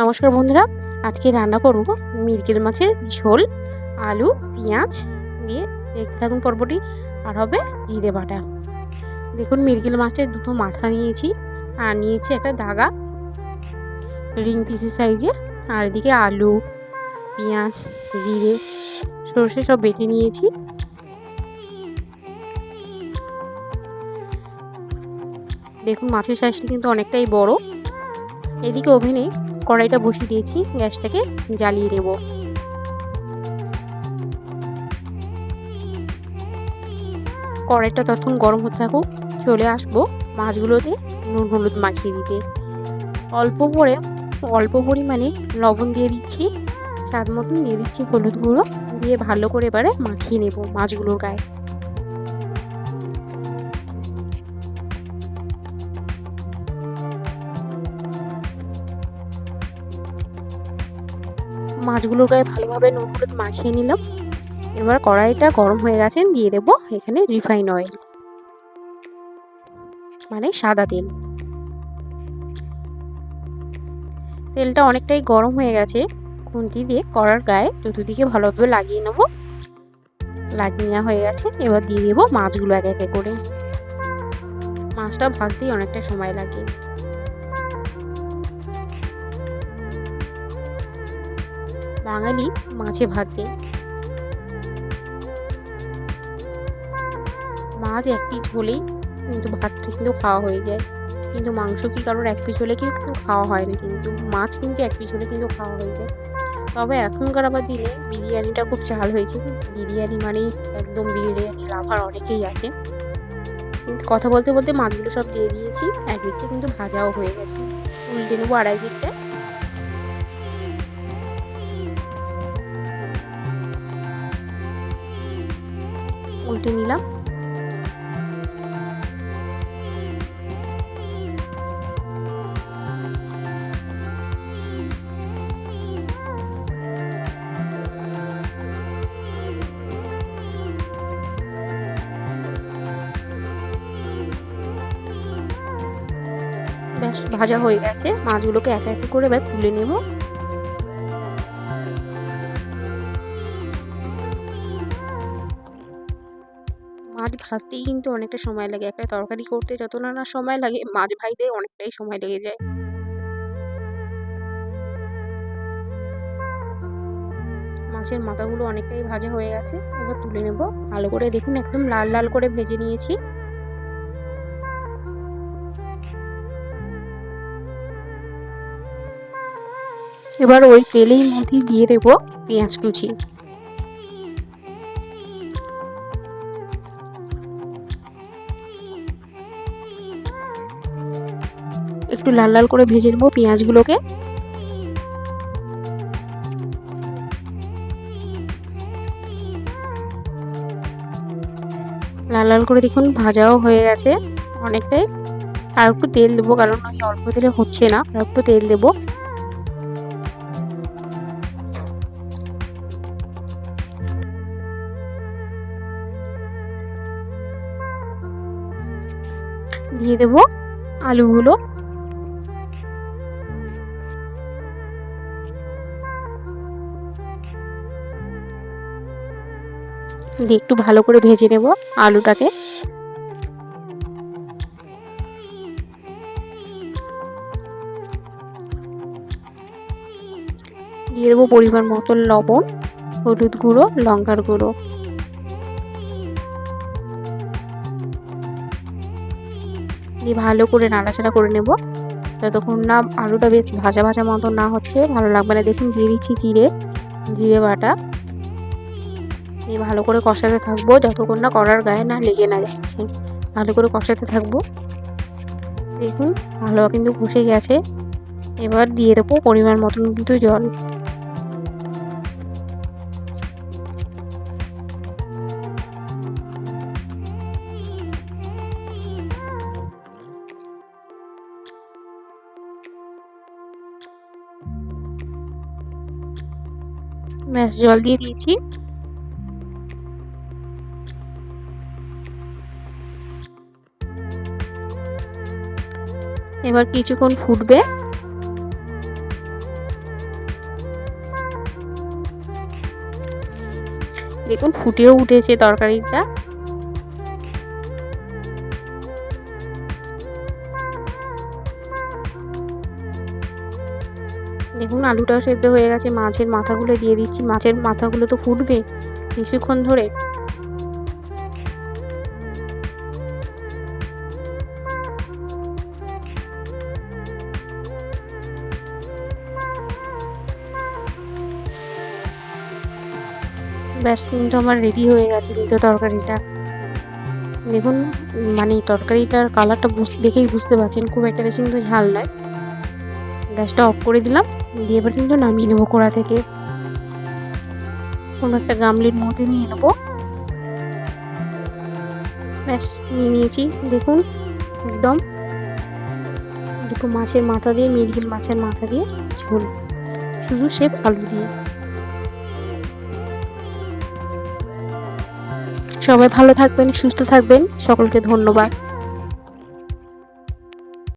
নমস্কার বন্ধুরা, আজকে রান্না করব মিরকেল মাছের ঝোল, আলু, পেঁয়াজ দিয়ে দেখতে থাকুন পর্বটি, আর হবে জিরে বাটা। দেখুন মিরকেল মাছের দুটো মাথা নিয়েছি, আর নিয়েছি একটা দাগা, রিং পিসের সাইজে, আর এদিকে আলু, পেঁয়াজ, জিরে, সর্ষে সব বেটে নিয়েছি। দেখুন, মাছের সাইজটা কিন্তু অনেকটাই বড়। এদিকে ওভেনে কড়াইটা বসিয়ে দিয়েছি, গ্যাসটাকে জ্বালিয়ে নেব কড়াইটা তখন গরম হতে থাকুক, চলে আসব মাছগুলোতে নুন হলুদ মাখিয়ে দিতে। অল্প করে, অল্প পরিমাণে লবণ দিয়ে দিচ্ছি, স্বাদ মতন দিয়ে দিচ্ছি হলুদ গুঁড়ো, দিয়ে ভালো করে এবারে মাখিয়ে নেব মাছগুলোর গায়ে। মাছগুলোর গায়ে ভালোভাবে নুন হলুদ মাখিয়ে নিলাম। এবার কড়াইটা গরম হয়ে গেছে, দিয়ে দেব এখানে রিফাইন অয়েল মানে সাদা তেল। তেলটা অনেকটাই গরম হয়ে গেছে, খুন্তি দিয়ে কড়ার গায়ে চতুর্দিকে ভালোভাবে লাগিয়ে নেব। লাগিয়ে নেওয়া হয়ে গেছে, এবার দিয়ে দেবো মাছগুলো এক একে করে। মাছটা ভাজতেই অনেকটা সময় লাগে। বাঙালি মাছে ভাত। দেয় মাছ এক পিস হলেই কিন্তু ভাতটা কিন্তু খাওয়া হয়ে যায়। কিন্তু মাংস কি কারোর এক পিস হলে কিন্তু খাওয়া হয় না। কিন্তু মাছ কিন্তু এক পিস হলে কিন্তু খাওয়া হয়ে যায়। তবে এখনকার আবার দিনে বিরিয়ানিটা খুব চাল হয়েছে। বিরিয়ানি মানেই একদম বিরিয়ানি লাভার অনেকেই আছে। কথা বলতে বলতে মাছগুলো সব দিয়ে দিয়েছি। এক একদিকটা কিন্তু ভাজাও হয়ে গেছে। উল্টে নেব আড়াই দিকটা। উল্টে নিলাম। ব্যাস ভাজা হয়ে গেছে। মাছগুলোকে একা একা করে এবার তুলে নেব। ভাজতেই কিন্তু অনেকটা সময় লাগে। একটা তরকারি করতে যত না না সময় লাগে মাছ ভাজতে অনেকটাই সময় লেগে যায়। মাছের মাথাগুলো অনেকটাই ভাজা হয়ে গেছে। এবার তুলে নেব। ভালো করে দেখুন, একদম লাল লাল করে ভেজে নিয়েছি। এবার ওই তেলেই মধ্যে দিয়ে দেব পেঁয়াজ কুচি। একটু লাল লাল করে ভেজে নেব পেঁয়াজগুলোকে। লাল লাল করে দেখুন ভাজাও হয়ে গেছে অনেকটাই। আর একটু তেল দেবো, কারণ ওই অল্প তেলে হচ্ছে না, আর একটু তেল দেবো। দিয়ে দেবো আলুগুলো। দিয়ে একটু ভালো করে ভেজে নেব আলুটাকে। দিয়ে দেবো পরিমাণ মতন লবণ, হলুদ গুঁড়ো, লঙ্কার গুঁড়ো। দিয়ে ভালো করে নাড়াচাড়া করে নেব। যতক্ষণ না আলুটা বেশ ভাজা ভাজা মতো না হচ্ছে, ভালো লাগবে না। দেখুন দিয়ে দিচ্ছি জিরে জিরে বাটা। দিয়ে ভালো করে কষাতে থাকব, যতক্ষণ না কড়ার গায়ে না লেগে না যাচ্ছে ভালো করে কষাতে থাকব। দেখুন ভালো কিন্তু কষে গেছে। এবার দিয়ে দেবো পরিমাণ মতন কিন্তু জল। ব্যাস, জল দিয়ে দিয়েছি। এবার কিছুক্ষণ ফুটবে। দেখুন, ফুটেও উঠেছে তরকারিটা। দেখুন, আলুটাও সেদ্ধ হয়ে গেছে। মাছের মাথাগুলো দিয়ে দিচ্ছি। মাছের মাথাগুলো তো ফুটবে কিছুক্ষণ ধরে। ব্যাস, কিন্তু আমার রেডি হয়ে গেছে কিন্তু তরকারিটা। দেখুন মানে তরকারিটার কালারটা দেখেই বুঝতে পারছেন, খুব একটা বেশি কিন্তু ঝাল নয়। গ্যাসটা অফ করে দিলাম, দিয়ে এবার কিন্তু নামিয়ে নেব কড়া থেকে। কোনো একটা গামলির মধ্যে নিয়ে নেব। ব্যাস, নিয়ে নিয়েছি, দেখুন, একদম। দুটো মাছের মাথা দিয়ে মিরগিল মাছের মাথা দিয়ে ঝোল। শুধু সেপ আলু দিয়ে। সবাই ভালো থাকবেন সুস্থ থাকবেন। সকলকে ধন্যবাদ।